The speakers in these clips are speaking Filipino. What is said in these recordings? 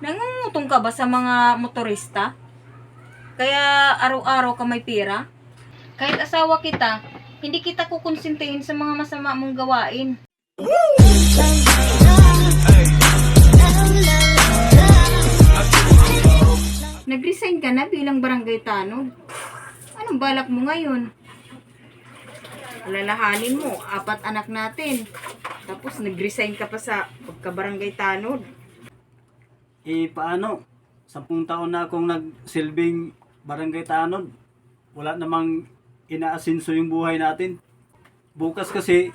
Nangungutong ka ba sa mga motorista? Kaya araw-araw ka may pera? Kahit asawa kita, hindi kita kukonsintihin sa mga masama mong gawain. Nag-resign ka na bilang barangay tanod. Anong balak mo ngayon? Alalahanin mo, apat anak natin. Tapos nag-resign ka pa sa pagkabarangay tanod. Eh, paano? Sampung taon na akong nagsilbing barangay tanod. Wala namang inaasinso yung buhay natin. Bukas kasi,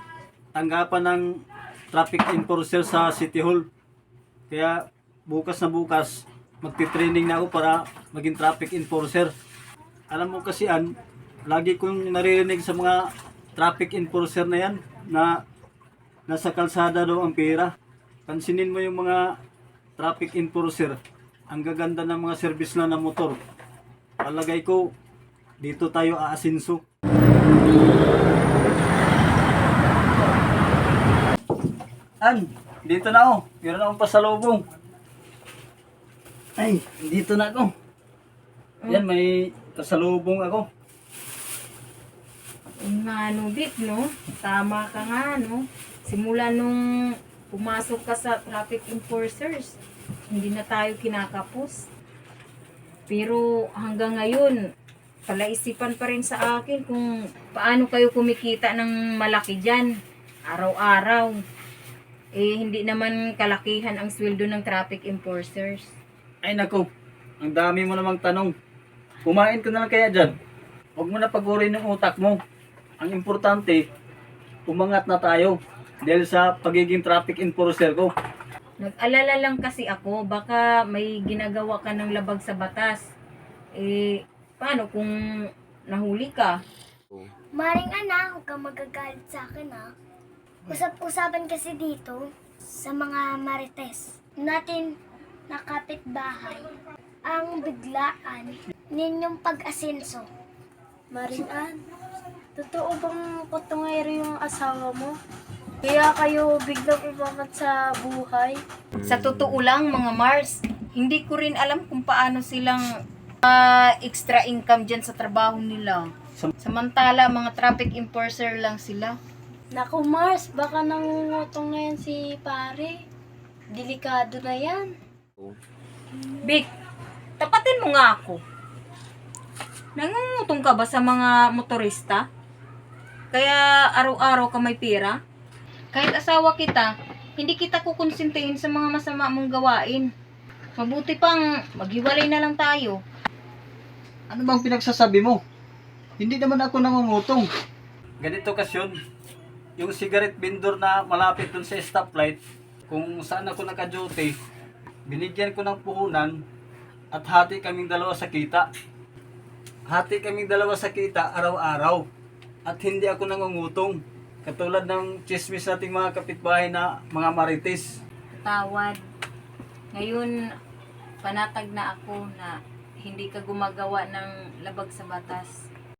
tanggapan ng traffic enforcer sa City Hall. Kaya, bukas na bukas, magti-training na ako para maging traffic enforcer. Alam mo kasi an, lagi kong naririnig sa mga traffic enforcer na yan na nasa kalsada daw ang pera. Pansinin mo yung mga traffic enforcer. Ang gaganda ng mga service na ng motor. Palagay ko, dito tayo aasinso. An, dito na ako. Meron akong pasalubong. Ay, dito na ako. Yan, may pasalubong ako. Nga no, Vic, no? Tama ka nga, no? Simula nung pumasok ka sa traffic enforcers, hindi na tayo kinakapos. Pero hanggang ngayon, palaisipan pa rin sa akin kung paano kayo kumikita ng malaki dyan, araw-araw. Eh, hindi naman kalakihan ang sweldo ng traffic enforcers. Ay nako, ang dami mo namang tanong. Kumain ka na lang kaya dyan. Huwag mo na pagurin yung utak mo. Ang importante, umangat na tayo. Dahil sa pagiging traffic enforcer ko. Nag-alala lang kasi ako, baka may ginagawa ka ng labag sa batas. Eh, paano kung nahuli ka? Maring anak, huwag kang magagalit sa akin ha. Usap-usapan kasi dito sa mga marites natin nakapit bahay ang biglaan ninyong pag-asenso. Marinaan, totoo bang kutungero yung asawa mo? Kaya kayo biglang umangat sa buhay? Sa totoo lang, mga Mars, hindi ko rin alam kung paano silang ah, extra income dyan sa trabaho nila. Sam- Samantala, mga traffic enforcer lang sila. Naku Mars, baka nangungutong na yan si pare. Delikado na yan. Vic, tapatin mo nga ako. Nangungutong ka ba sa mga motorista? Kaya araw-araw ka may pera? Kahit asawa kita, hindi kita kukonsintihin sa mga masama mong gawain. Mabuti pang maghiwalay na lang tayo. Ano bang pinagsasabi mo? Hindi naman ako nangungutong. Ganito kasi yun. Yung cigarette vendor na malapit dun sa stoplight, kung saan ako naka-duty, binigyan ko ng puhunan at hati kaming dalawa sa kita. Hati kaming dalawa sa kita araw-araw. At hindi ako nangungutong. Katulad ng chismis nating mga kapitbahay na mga marites. Tawad. Ngayon, panatag na ako na hindi ka gumagawa ng labag sa batas.